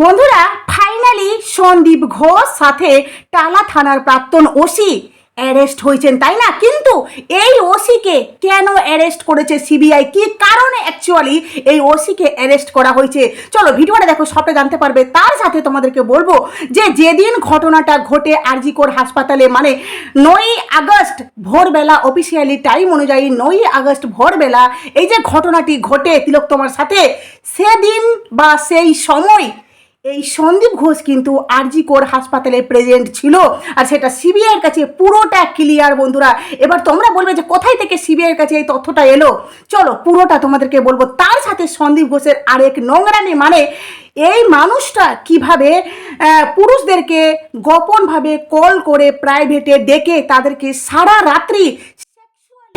বন্ধুরা ফাইনালি সন্দীপ ঘোষ সাথে টালা থানার প্রাক্তন ওসি অ্যারেস্ট হয়েছেন, তাই না? কিন্তু এই ওসিকে কেন অ্যারেস্ট করেছে সিবিআই কি কারণে অ্যাকচুয়ালি এই ওসিকে অ্যারেস্ট করা হয়েছে? চলো, ভিডিওটা দেখো সবটা জানতে পারবে। তার সাথে তোমাদেরকে বলব যে যেদিন ঘটনাটা ঘটে আরজিকর হাসপাতালে মানে নয়ই আগস্ট ভোরবেলা অফিসিয়ালি টাইম অনুযায়ী নয়ই আগস্ট ভোরবেলা এই যে ঘটনাটি ঘটে তিলক তোমার সাথে, সেদিন বা সেই সময় এই সন্দীপ ঘোষ কিন্তু আরজি কোর হাসপাতালে প্রেজেন্ট ছিল, আর সেটা সিবিআইয়ের কাছে পুরোটা ক্লিয়ার বন্ধুরা। এবার তোমরা বলবে যে কোথায় থেকে সিবিআইয়ের কাছে এই তথ্যটা এলো? চলো, পুরোটা তোমাদেরকে বলব। তার সাথে সন্দীপ ঘোষের আরেক নোংরানি মানে এই মানুষটা কীভাবে পুরুষদেরকে গোপনভাবে কল করে প্রাইভেটে ডেকে তাদেরকে সারা রাত্রি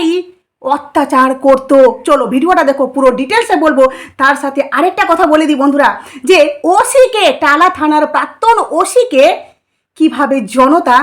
sexually অত্যাচার করতো। চলো, ভিডিওটা দেখো, পুরো ডিটেলসে বলব। তার সাথে আরেকটা কথা বলে দিই বন্ধুরা, যে ওসিকে, টালা থানার প্রাক্তন ওসিকে কীভাবে জনতা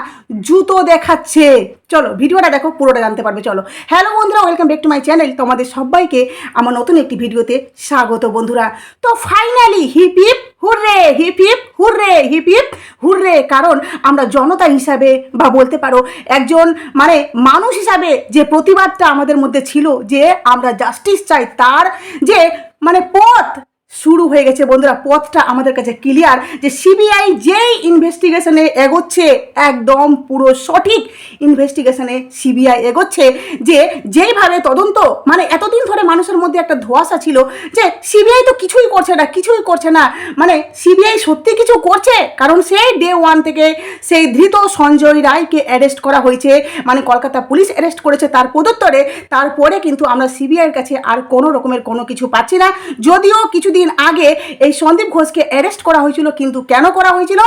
জুতো দেখাচ্ছে। চলো, ভিডিওটা দেখো, পুরোটা জানতে পারবে, চলো। হ্যালো বন্ধুরা welcome back to my channel তোমাদের সবাইকে আমার নতুন একটি ভিডিওতে স্বাগত বন্ধুরা। তো finally hip hip hurray, hip hip, hurray, hip hip, hurray, কারণ আমরা জনতা হিসাবে বা বলতে পারো একজন মানে মানুষ হিসাবে যে প্রতিবাদটা আমাদের মধ্যে ছিল যে আমরা জাস্টিস চাই, তার যে মানে পথ শুরু হয়ে গেছে বন্ধুরা, পথটা আমাদের কাছে ক্লিয়ার যে সিবিআই যেই ইনভেস্টিগেশনে এগোচ্ছে, একদম পুরো সঠিক ইনভেস্টিগেশনে সিবিআই এগোচ্ছে, যে যেইভাবে তদন্ত মানে এতদিন ধরে মানুষের মধ্যে একটা ধোঁয়াশা ছিল যে সিবিআই তো কিছুই করছে না, কিছুই করছে না। মানে সিবিআই সত্যি কিছু করছে? কারণ সেই ডে ওয়ান থেকে সেই ধৃত সঞ্জয় রায়কে অ্যারেস্ট করা হয়েছে মানে কলকাতা পুলিশ অ্যারেস্ট করেছে তার পদত্তরে তারপরে কিন্তু আমরা সিবিআইয়ের কাছে আর কোনো রকমের কোনো কিছু পাচ্ছি না। যদিও কিছুদিন আগে এই সন্দীপ ঘোষকে অ্যারেস্ট করা হয়েছিল, কিন্তু কেন করা হয়েছিল?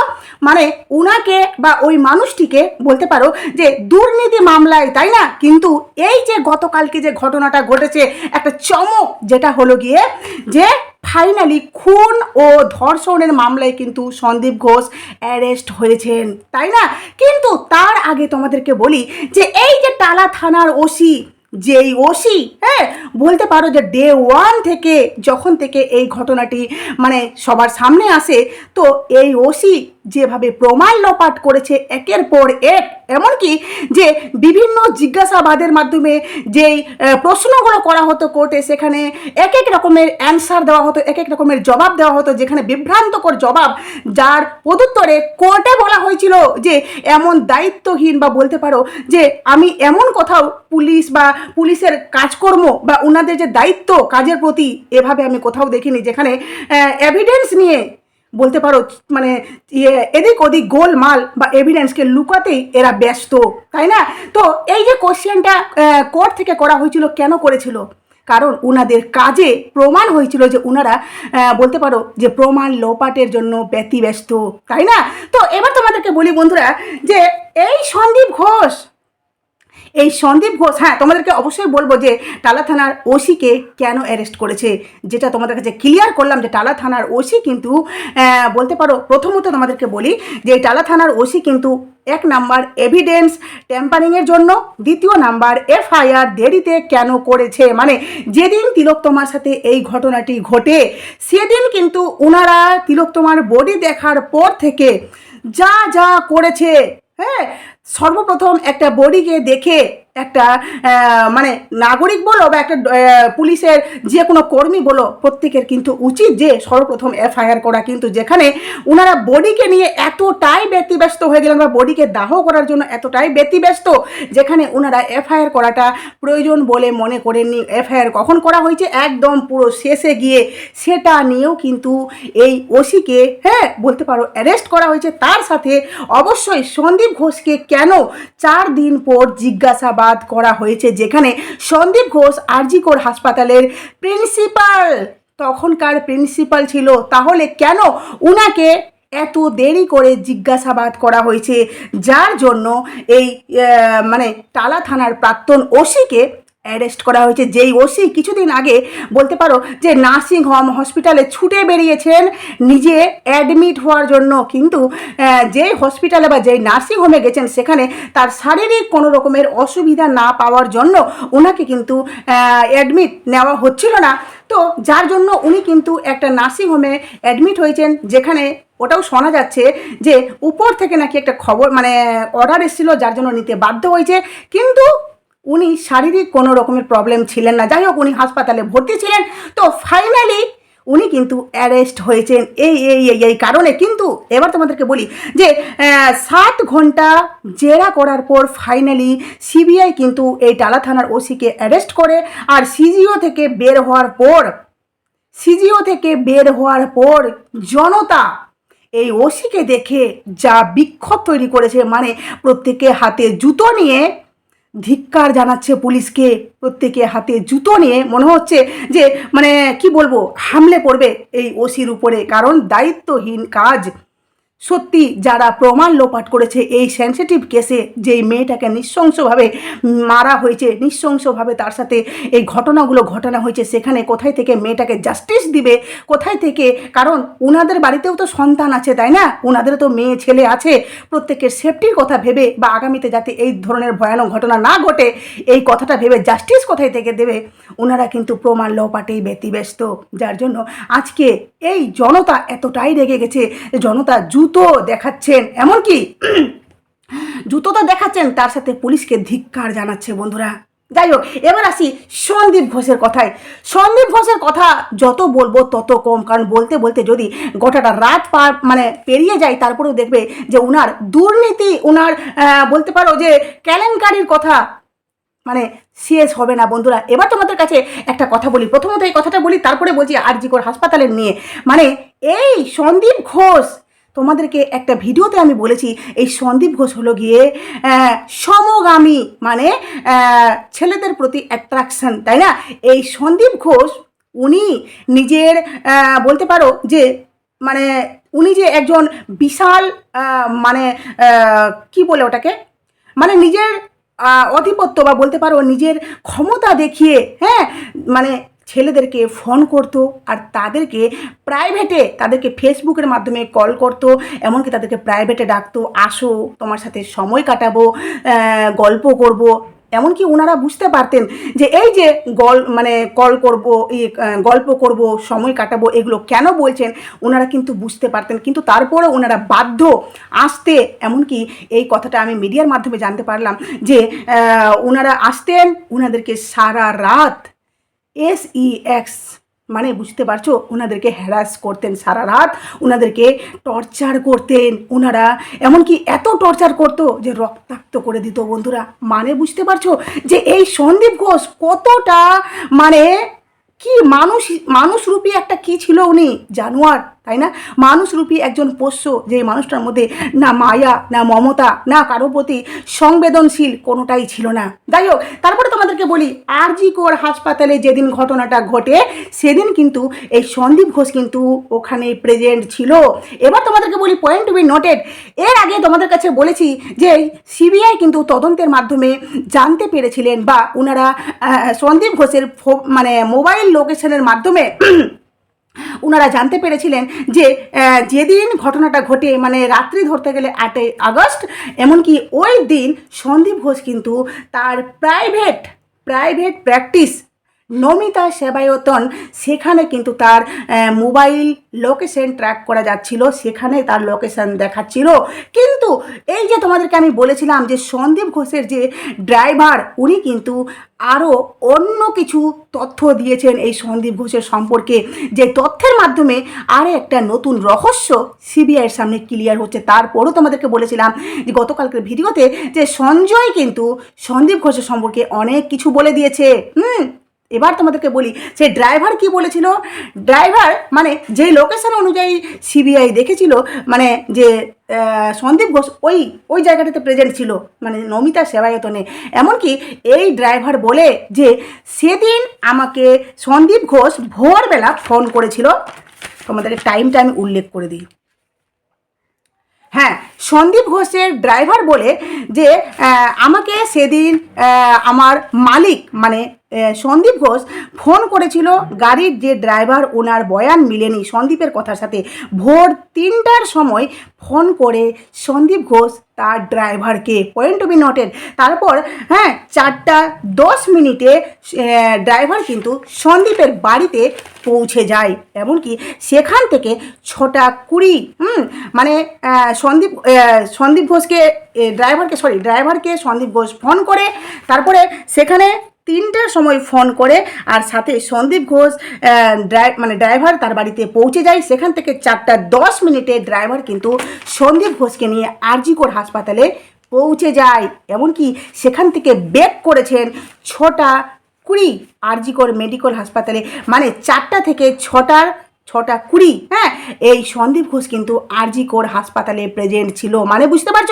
মানে উনাকে বা ওই মানুষটিকে বলতে পারো যে দুর্নীতি মামলায়, তাই না? কিন্তু এই যে গতকালকে যে ঘটনাটা ঘটেছে, একটা চমক যেটা হলো গিয়ে যে ফাইনালি খুন ও ধর্ষণের মামলায় কিন্তু সন্দীপ ঘোষ অ্যারেস্ট হয়েছেন, তাই না? কিন্তু তার আগে তোমাদেরকে বলি যে এই যে টালা থানার ওসি যেই ওসি হ্যাঁ বলতে পারো যে ডে ওয়ান থেকে যখন থেকে এই ঘটনাটি মানে সবার সামনে আসে, তো এই ওসি যেভাবে প্রমাণ লোপাট করেছে একের পর এক, এমনকি যে বিভিন্ন জিজ্ঞাসাবাদের মাধ্যমে যেই প্রশ্নগুলো করা হতো কোর্টে, সেখানে এক এক রকমের অ্যান্সার দেওয়া হতো, এক এক রকমের জবাব দেওয়া হতো, যেখানে বিভ্রান্তকর জবাব, যার পদুত্তরে কোর্টে বলা হয়েছিল যে এমন দায়িত্বহীন বা বলতে পারো যে আমি এমন কোথাও পুলিশ বা পুলিশের কাজকর্ম বা ওনাদের যে দায়িত্ব কাজের প্রতি, এভাবে আমি কোথাও দেখিনি, যেখানে এভিডেন্স নিয়ে বলতে পারো মানে ইয়ে এদিক ওদিক গোলমাল বা এভিডেন্সকে লুকাতেই এরা ব্যস্ত, তাই না? তো এই যে কোশ্চেনটা কোর্ট থেকে করা হয়েছিল কেন করেছিল? কারণ উনাদের কাজে প্রমাণ হয়েছিল যে উনারা বলতে পারো যে প্রমাণ লোপাটের জন্য ব্যতিব্যস্ত, তাই না? তো এবার তোমাদেরকে বলি বন্ধুরা যে এই সন্দীপ ঘোষ এই সন্দীপ ঘোষ হ্যাঁ তোমাদেরকে অবশ্যই বলব যে টালা থানার ওসিকে কেন অ্যারেস্ট করেছে? যেটা তোমাদের কাছে ক্লিয়ার করলাম যে টালা থানার ওসি কিন্তু বলতে পারো, প্রথমত তোমাদেরকে বলি যে টালা থানার ওসি কিন্তু এক নাম্বার এভিডেন্স ট্যাম্পারিংয়ের জন্য, দ্বিতীয় নাম্বার এফআইআর দেরিতে কেন করেছে? মানে যেদিন তিলোত্তমার সাথে এই ঘটনাটি ঘটে, সেদিন কিন্তু ওনারা তিলোত্তমার বডি দেখার পর থেকে যা যা করেছে হ্যাঁ সর্বপ্রথম একটা বডিকে দেখে একটা মানে নাগরিক বলো বা একটা পুলিশের যে কোনো কর্মী বলো, প্রত্যেকের কিন্তু উচিত যে সর্বপ্রথম এফআইআর করা। কিন্তু যেখানে ওনারা বডিকে নিয়ে এতটাই ব্যতিব্যস্ত হয়ে গেলেন বা বডিকে দাহ করার জন্য এতটাই ব্যতিব্যস্ত, যেখানে ওনারা এফআইআর করাটা প্রয়োজন বলে মনে করেননি। এফআইআর কখন করা হয়েছে? একদম পুরো শেষে গিয়ে। সেটা নিয়েও কিন্তু এই ওসিকে হ্যাঁ বলতে পারো অ্যারেস্ট করা হয়েছে। তার সাথে অবশ্যই সন্দীপ ঘোষকে কেন চার দিন পর জিজ্ঞাসাবাদ করা হয়েছে, যেখানে সন্দীপ ঘোষ আরজিকর হাসপাতালের প্রিন্সিপাল। তখনকার প্রিন্সিপাল ছিল। তাহলে কেন উনাকে এত দেরি করে জিজ্ঞাসাবাদ করা হয়েছে? যার জন্য এই মানে টালা থানার প্রাক্তন ওসিকে অ্যারেস্ট করা হয়েছে। যেই ওসি কিছুদিন আগে বলতে পারো যে নার্সিং হোম হসপিটালে ছুটে বেরিয়েছেন, নিজে অ্যাডমিট হওয়ার জন্য। কিন্তু যেই হসপিটালে বা যেই নার্সিং হোমে গেছেন, সেখানে তার শারীরিক কোনো রকমের অসুবিধা না পাওয়ার জন্য ওনাকে কিন্তু অ্যাডমিট নেওয়া হচ্ছিল না। তো যার জন্য উনি কিন্তু একটা নার্সিংহোমে অ্যাডমিট হয়েছেন, যেখানে ওটাও শোনা যাচ্ছে যে উপর থেকে নাকি একটা খবর মানে অর্ডার এসেছিল, যার জন্য নিতে বাধ্য হয়েছে। কিন্তু উনি শারীরিক কোনো রকমের প্রবলেম ছিলেন না। যাই হোক, উনি হাসপাতালে ভর্তি ছিলেন। তো ফাইনালি উনি কিন্তু অ্যারেস্ট হয়েছেন। এই এই এই এই কারণে কিন্তু এবার তোমাদেরকে বলি যে সাত ঘণ্টা জেরা করার পর ফাইনালি সিবিআই কিন্তু এই টালা থানার ওসিকে অ্যারেস্ট করে আর সিজিও থেকে বের হওয়ার পর সিজিও থেকে বের হওয়ার পর জনতা এই ওসিকে দেখে যা বিক্ষোভ তৈরি করেছে মানে প্রত্যেকে হাতে জুতো নিয়ে ধিক্কার জানাচ্ছে পুলিশকে। প্রত্যেকে হাতে জুতো নিয়ে মনে হচ্ছে যে মানে কি বলব, হামলে পড়বে এই ওসির উপরে। কারণ দায়িত্বহীন কাজ সত্যি যারা প্রমাণ লোপাট করেছে এই সেন্সিটিভ কেসে যেই মেয়েটাকে নৃশংসভাবে মারা হয়েছে, নৃশংসভাবে তার সাথে এই ঘটনাগুলো ঘটনা হয়েছে, সেখানে কোথায় থেকে মেয়েটাকে জাস্টিস দিবে, কোথায় থেকে? কারণ ওনাদের বাড়িতেও তো সন্তান আছে, তাই না? ওনাদের তো মেয়ে, ছেলে আছে। প্রত্যেকের সেফটির কথা ভেবে বা আগামীতে যাতে এই ধরনের ভয়ানক ঘটনা না ঘটে, এই কথাটা ভেবে জাস্টিস কোথায় থেকে দেবে? ওনারা কিন্তু প্রমাণ লোপাটেই ব্যতিব্যস্ত। যার জন্য আজকে এই জনতা এতটাই রেগে গেছে, জনতা জনতা জুতো দেখাচ্ছেন। এমনকি জুতো তো দেখাচ্ছেন, তার সাথে পুলিশকে ধিক্কার জানাচ্ছে বন্ধুরা। যাই হোক, এবার আসি সন্দীপ ঘোষের কথায়। সন্দীপ ঘোষের কথা যত বলব তত কম, কারণ বলতে বলতে যদি গোটাটা রাত পার মানে পেরিয়ে যায়, তারপরেও দেখবে যে উনার দুর্নীতি, উনার বলতে পারো যে কেলেঙ্কারির কথা মানে শেষ হবে না বন্ধুরা। এবার তোমাদের কাছে একটা কথা বলি। প্রথমত এই কথাটা বলি, তারপরে বলছি আরজিকর হাসপাতালের নিয়ে। মানে এই সন্দীপ ঘোষ তোমাদেরকে একটা ভিডিওতে আমি বলেছি, এই সন্দীপ ঘোষ হলো গিয়ে সমগামী মানে ছেলেদের প্রতি অ্যাট্রাকশন তাই না? এই সন্দীপ ঘোষ, উনি নিজের বলতে পারো যে মানে উনি যে একজন বিশাল মানে কি বলে ওটাকে? মানে নিজের আধিপত্য বা বলতে পারো নিজের ক্ষমতা দেখিয়ে হ্যাঁ মানে ছেলেদেরকে ফোন করতো আর তাদেরকে প্রাইভেটে তাদেরকে ফেসবুকের মাধ্যমে কল করতো, এমনকি তাদেরকে প্রাইভেটে ডাকতো, আসো, তোমার সাথে সময় কাটাবো গল্প করব। এমনকি ওনারা বুঝতে পারতেন যে এই যে গল মানে কল করব গল্প করব, সময় কাটাবো, এগুলো কেন বলছেন ওনারা কিন্তু বুঝতে পারতেন। কিন্তু তারপরে ওনারা বাধ্য আসতে, এমনকি এই কথাটা আমি মিডিয়ার মাধ্যমে জানতে পারলাম যে ওনারা আসতেন ওনাদেরকে সারা রাত এক্স মানে বুঝতে পারছ? ওনাদেরকে হ্যারাস করতেন সারা রাত ওনাদেরকে টর্চার করতেন। ওনারা এমনকি এত টর্চার করতো যে রক্তাক্ত করে দিত বন্ধুরা। মানে বুঝতে পারছ? যে এই সন্দীপ ঘোষ কতটা মানে কি মানুষ মানুষরূপী একটা কি ছিল উনি? জানোয়ার। তাই না? মানুষরূপী একজন পোষ্য যে মানুষটার মধ্যে না মায়া, না মমতা, না কারও প্রতি সংবেদনশীল কোনোটাই ছিল না। যাই হোক, তারপরে তোমাদেরকে বলি, আরজি কোর হাসপাতালে যেদিন ঘটনাটা ঘটে, সেদিন কিন্তু এই সন্দীপ ঘোষ কিন্তু ওখানে প্রেজেন্ট ছিল। এবার তোমাদেরকে বলি পয়েন্ট টু বি নোটেড এর আগে তোমাদের কাছে বলেছি যে সিবিআই কিন্তু তদন্তের মাধ্যমে জানতে পেরেছিলেন বা ওনারা সন্দীপ ঘোষের মানে মোবাইল লোকেশনের মাধ্যমে ওনারা জানতে পেরেছিলেন যে যেদিন ঘটনাটা ঘটে মানে রাত্রি ধরতে গেলে আটই আগস্ট, এমনকি ওই দিন সন্দীপ ঘোষ কিন্তু তার private private practice Namita Sebayatan, সেখানে কিন্তু তার মোবাইল লোকেশন ট্র্যাক করা যাচ্ছিল, সেখানে তার লোকেশন দেখাচ্ছিল। কিন্তু এই যে তোমাদেরকে আমি বলেছিলাম যে সন্দীপ ঘোষের যে ড্রাইভার উনি কিন্তু আরও অন্য কিছু তথ্য দিয়েছেন এই সন্দীপ ঘোষের সম্পর্কে। যে তথ্যের মাধ্যমে আরও একটা নতুন রহস্য সিবিআইয়ের সামনে ক্লিয়ার হচ্ছে। তারপরও তোমাদেরকে বলেছিলাম যে গতকালকের ভিডিওতে যে সঞ্জয় কিন্তু সন্দীপ ঘোষের সম্পর্কে অনেক কিছু বলে দিয়েছে। হুম এবার তোমাদেরকে বলি, সে ড্রাইভার কি বলেছিল? ড্রাইভার মানে যে লোকেশন অনুযায়ী সিবিআই দেখেছিল মানে যে সন্দীপ ঘোষ ওই ওই জায়গাটাতে প্রেজেন্ট ছিল মানে নমিতা সেবায়তনে। এমনকি এই ড্রাইভার বলে যে, সেদিন আমাকে সন্দীপ ঘোষ ভোরবেলা ফোন করেছিল। তোমাদেরকে টাইমটা আমি উল্লেখ করে দিই। হ্যাঁ সন্দীপ ঘোষের ড্রাইভার বলে যে আমাকে সেদিন আমার মালিক মানে সন্দীপ ঘোষ ফোন করেছিল গাড়ির যে ড্রাইভার, ওনার বয়ান মিলেনি। সন্দীপের কথার সাথে ভোর তিনটার সময় ফোন করে সন্দীপ ঘোষ তার ড্রাইভারকে। পয়েন্ট টু বি তারপর হ্যাঁ চারটা দশ মিনিটে ড্রাইভার কিন্তু সন্দীপের বাড়িতে পৌঁছে যায়। এমনকি সেখান থেকে ছটা কুড়ি, হুম মানে সন্দীপ সন্দীপ ঘোষকে ড্রাইভারকে সরি ড্রাইভারকে সন্দীপ ঘোষ ফোন করে, তারপরে সেখানে তিনটার সময় ফোন করে আর সাথে সন্দীপ ঘোষ মানে ড্রাইভার তার বাড়িতে পৌঁছে যায়। সেখান থেকে চারটা দশ মিনিটে ড্রাইভার কিন্তু সন্দীপ ঘোষকে নিয়ে আরজিকর হাসপাতালে পৌঁছে যায়। এমনকি সেখান থেকে বেক করেছেন ছটা কুড়ি আরজিকর মেডিকেল হাসপাতালে। মানে চারটা থেকে ছটার, ছটা কুড়ি হ্যাঁ এই সন্দীপ ঘোষ কিন্তু আরজি কোর হাসপাতালে প্রেজেন্ট ছিল। মানে বুঝতে পারছ?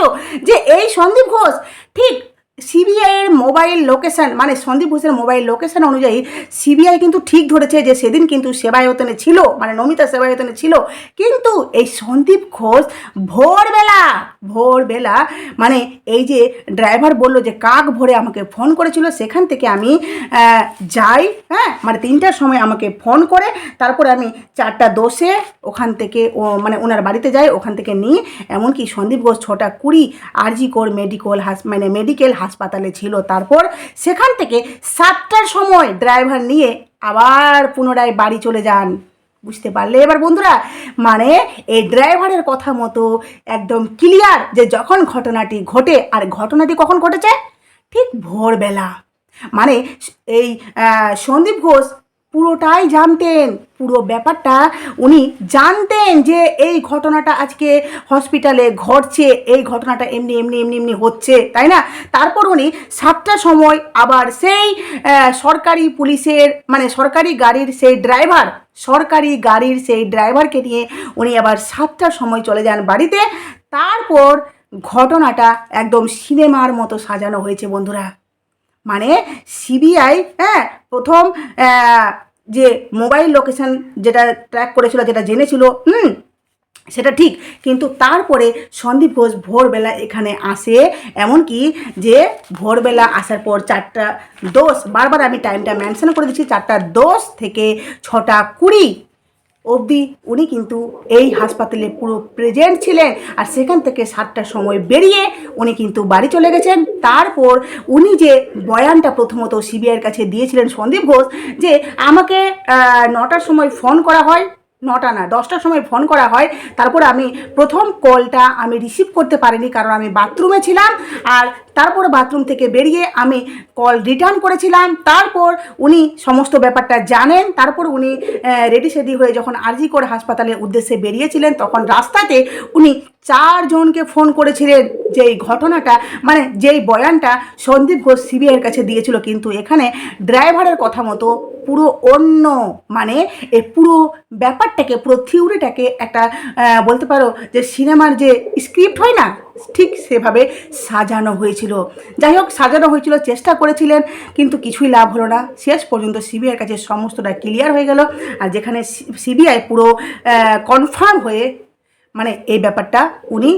যে এই সন্দীপ ঘোষ ঠিক সিবিআই এর মোবাইল লোকেশন মানে সন্দীপ ঘোষের মোবাইল লোকেশন অনুযায়ী সিবিআই কিন্তু ঠিক ধরেছে যে সেদিন কিন্তু সেবায়তনে ছিল মানে নমিতা সেবায়তনে ছিল। কিন্তু এই সন্দীপ ঘোষ ভোরবেলা ভোরবেলা মানে এই যে ড্রাইভার বলল যে কাক ভোরে আমাকে ফোন করেছিল, সেখান থেকে আমি যাই হ্যাঁ মানে তিনটার সময় আমাকে ফোন করে, তারপরে আমি চারটা দোষে ওখান থেকে ও মানে ওনার বাড়িতে যাই, ওখান থেকে নিই। এমনকি সন্দীপ ঘোষ ছটা কুড়ি আরজি কোর মেডিকেল হাস মানে মেডিকেল হাসপাতালে ছিল। তারপর সেখান থেকে সাতটার সময় ড্রাইভার নিয়ে আবার পুনরায় বাড়ি চলে যান। বুঝতে পারলে? এবার বন্ধুরা মানে এই ড্রাইভারের কথা মতো একদম ক্লিয়ার যে যখন ঘটনাটি ঘটে, আর ঘটনাটি কখন ঘটেছে? ঠিক ভোরবেলা। মানে এই সন্দীপ ঘোষ পুরোটাই জানতেন। পুরো ব্যাপারটা উনি জানতেন যে এই ঘটনাটা আজকে হসপিটালে ঘটছে, এই ঘটনাটা এমনি এমনি এমনি এমনি হচ্ছে, তাই না? তারপর উনি সাতটার সময় আবার সেই সরকারি পুলিশের মানে সরকারি গাড়ির সেই ড্রাইভার সরকারি গাড়ির সেই ড্রাইভারকে নিয়ে উনি আবার সাতটার সময় চলে যান বাড়িতে। তারপর ঘটনাটা একদম সিনেমার মতো সাজানো হয়েছে বন্ধুরা। মানে সিবিআই হ্যাঁ প্রথম যে মোবাইল লোকেশন যেটা ট্র্যাক করেছিল, যেটা জেনেছিল, হুম, সেটা ঠিক। কিন্তু তারপরে সন্দীপ ঘোষ ভোরবেলা এখানে আসে, এমনকি যে ভোরবেলা আসার পর চারটা দোষ বারবার আমি টাইমটা মেনশন করে দিচ্ছি, চারটা দোষ থেকে ছটা কুড়ি অবধি উনি কিন্তু এই হাসপাতালে পুরো প্রেজেন্ট ছিলেন আর সেখান থেকে সাতটার সময় বেরিয়ে উনি কিন্তু বাড়ি চলে গেছেন। তারপর উনি যে বয়ানটা প্রথমত সিবিআইয়ের কাছে দিয়েছিলেন সন্দীপ ঘোষ যে আমাকে নটার সময় ফোন করা হয়, নটা না, দশটার সময় ফোন করা হয়, তারপর আমি প্রথম কলটা আমি রিসিভ করতে পারিনি কারণ আমি বাথরুমে ছিলাম আর তারপর বাথরুম থেকে বেরিয়ে আমি কল রিটার্ন করেছিলাম। তারপর উনি সমস্ত ব্যাপারটা জানেন। তারপর উনি রেডি সেডি হয়ে যখন আরজি করে হাসপাতালের উদ্দেশ্যে বেরিয়েছিলেন, তখন রাস্তাতে উনি চারজনকে ফোন করেছিলেন। যেই ঘটনাটা মানে যেই বয়ানটা সন্দীপ ঘোষ সিবিআইয়ের কাছে দিয়েছিল। কিন্তু এখানে ড্রাইভারের কথা মতো পুরো অন্য মানে এ পুরো ব্যাপারটাকে, পুরো থিওরিটাকে একটা বলতে পারো যে সিনেমার যে স্ক্রিপ্ট হয় না ঠিক সেভাবে সাজানো হয়েছিল। যাই হোক, সাজানো হয়েছিল, চেষ্টা করেছিলেন, কিন্তু কিছুই লাভ হলো না। শেষ পর্যন্ত সিবিআইয়ের কাছে সমস্তটা ক্লিয়ার হয়ে গেল আর যেখানে সিবিআই পুরো কনফার্ম হয়ে মানে এই ব্যাপারটা উনি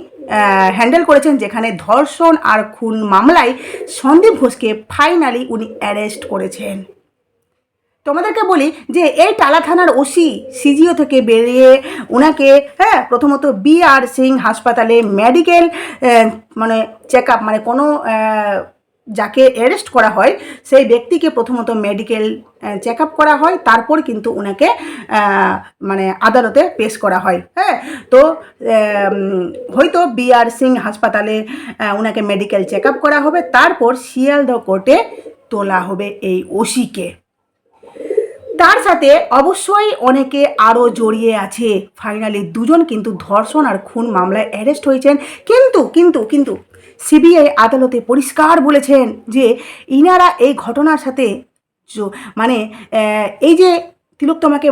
হ্যান্ডেল করেছেন, যেখানে ধর্ষণ আর খুন মামলায় সন্দীপ ঘোষকে ফাইনালি উনি অ্যারেস্ট করেছেন। তোমাদেরকে বলি যে এই টালা থানার ওসি সিজিও থেকে বেরিয়ে ওনাকে হ্যাঁ প্রথমত বি আর সিং হাসপাতালে মেডিকেল মানে চেক আপ মানে কোনো যাকে অ্যারেস্ট করা হয়, সেই ব্যক্তিকে প্রথমত মেডিকেল চেক আপ করা হয়, তারপর কিন্তু ওনাকে মানে আদালতে পেশ করা হয় হ্যাঁ। তো হয়তো বি আর সিং হাসপাতালে ওনাকে মেডিকেল চেক আপ করা হবে, তারপর শিয়ালদহ কোর্টে তোলা হবে এই ওসিকে। তার সাথে অবশ্যই অনেকে আরও জড়িয়ে আছে। ফাইনালি দুজন কিন্তু ধর্ষণ আর খুন মামলায় অ্যারেস্ট হয়েছেন। কিন্তু কিন্তু কিন্তু সিবিআই আদালতে পরিষ্কার বলেছেন যে ইনারা এই ঘটনার সাথে মানে এই যে তিলোত্তমাকে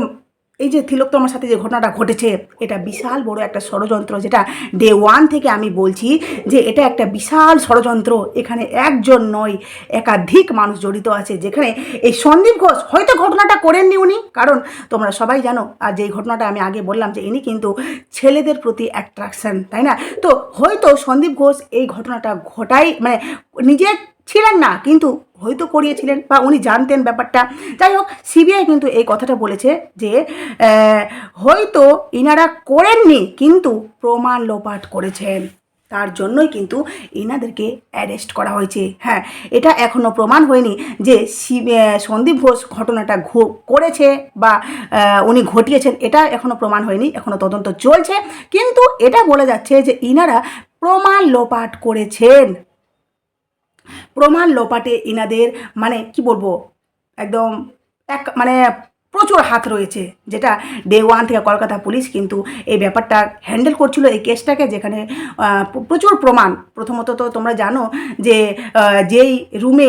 এই যে তিলোত্তমার সাথে যে ঘটনাটা ঘটেছে, এটা বিশাল বড় একটা ষড়যন্ত্র যেটা ডে ওয়ান থেকে আমি বলছি যে এটা একটা বিশাল ষড়যন্ত্র। এখানে একজন নয়, একাধিক মানুষ জড়িত আছে। যেখানে এই সন্দীপ ঘোষ হয়তো ঘটনাটা করেননি উনি। কারণ তোমরা সবাই জানো, আর যেই ঘটনাটা আমি আগে বললাম যে ইনি কিন্তু ছেলেদের প্রতি অ্যাট্রাকশন তাই না? তো হয়তো সন্দীপ ঘোষ এই ঘটনাটা ঘটাই মানে নিজে ছিলেন না, কিন্তু হয়তো করিয়েছিলেন বা উনি জানতেন ব্যাপারটা। যাই হোক, সিবিআই কিন্তু এই কথাটা বলেছে যে হয়তো ইনারা করেননি, কিন্তু প্রমাণ লোপাট করেছেন। তার জন্যই কিন্তু এনাদেরকে অ্যারেস্ট করা হয়েছে। হ্যাঁ এটা এখনও প্রমাণ হয়নি যে সন্দীপ ঘোষ ঘটনাটা করেছে বা উনি ঘটিয়েছেন, এটা এখনও প্রমাণ হয়নি এখনও তদন্ত চলছে। কিন্তু এটা বলে যাচ্ছে যে ইনারা প্রমাণ লোপাট করেছেন। প্রমাণ লোপাটে ইনাদের মানে কি বলব একদম এক মানে প্রচুর হাত রয়েছে, যেটা ডে ওয়ান থেকে কলকাতা পুলিশ কিন্তু এই ব্যাপারটা হ্যান্ডেল করছিল এই কেসটাকে, যেখানে প্রচুর প্রমাণ। প্রথমত তো তোমরা জানো যে যেই রুমে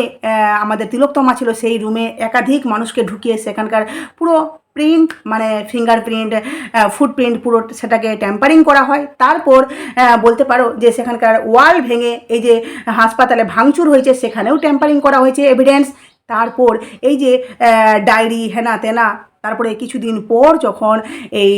আমাদের তিলোত্তমা ছিল, সেই রুমে একাধিক মানুষকে ঢুকিয়ে সেখানকার পুরো প্রিন্ট মানে ফিঙ্গার ফিঙ্গারপ্রিন্ট ফুটপ্রিন্ট পুরো সেটাকে ট্যাম্পারিং করা হয়। তারপর বলতে পারো যে সেখানকার ওয়াল ভেঙে এই যে হাসপাতালে ভাঙচুর হয়েছে, সেখানেও ট্যাম্পারিং করা হয়েছে এভিডেন্স তারপর এই যে ডায়েরি, হেনা তেনা, তারপরে কিছুদিন পর যখন এই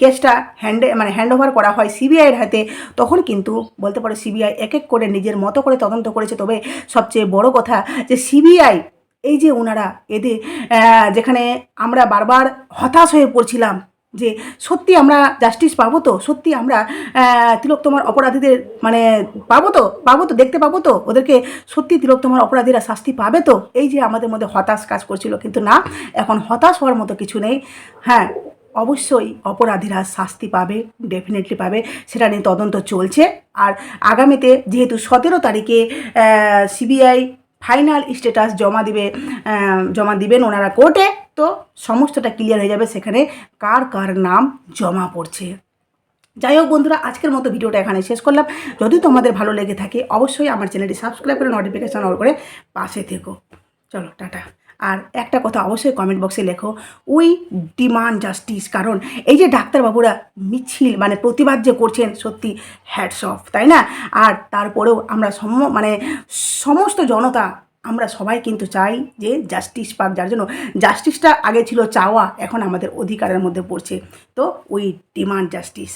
কেসটা হ্যান্ডে মানে হ্যান্ড ওভার করা হয় সিবিআইয়ের হাতে, তখন কিন্তু বলতে পারো সিবিআই এক এক করে নিজের মতো করে তদন্ত করেছে। তবে সবচেয়ে বড় কথা যে সিবিআই এই যে ওনারা এদের যেখানে আমরা বারবার হতাশ হয়ে পড়ছিলাম যে সত্যি আমরা জাস্টিস পাবো তো? সত্যি আমরা আহ, তিলোত্তমার অপরাধীদের মানে পাবো তো? পাবো তো? দেখতে পাবো তো? ওদেরকে সত্যি তিলোত্তমার অপরাধীরা শাস্তি পাবে তো? এই যে আমাদের মধ্যে হতাশ কাজ করছিল কিন্তু না এখন হতাশ হওয়ার মতো কিছু নেই। হ্যাঁ অবশ্যই অপরাধীরা শাস্তি পাবে ডেফিনেটলি পাবে। সেটা নিয়ে তদন্ত চলছে। আর আগামীতে যেহেতু সতেরো তারিখে সিবিআই ফাইনাল স্ট্যাটাস জমা দিবে জমা দিবেন ওনারা কোর্টে তো সমস্তটা ক্লিয়ার হয়ে যাবে, সেখানে কার কার নাম জমা পড়ছে। যাই হোক বন্ধুরা, আজকের মতো ভিডিওটা এখানে শেষ করলাম। যদি তোমাদের ভালো লেগে থাকে, অবশ্যই আমার চ্যানেলটি সাবস্ক্রাইব করে নোটিফিকেশান অল করে পাশে থেকো। চলো, টাটা। আর একটা কথা অবশ্যই কমেন্ট বক্সে লেখো উই ডিমান্ড জাস্টিস কারণ এই যে ডাক্তারবাবুরা মিছিল মানে প্রতিবাদ যে করছেন, সত্যি হ্যাটস অফ তাই না? আর তারপরেও আমরা সম মানে সমস্ত জনতা আমরা সবাই কিন্তু চাই যে জাস্টিস পাক, যার জন্য জাস্টিসটা আগে ছিল চাওয়া, এখন আমাদের অধিকারের মধ্যে পড়ছে। তো উই ডিমান্ড জাস্টিস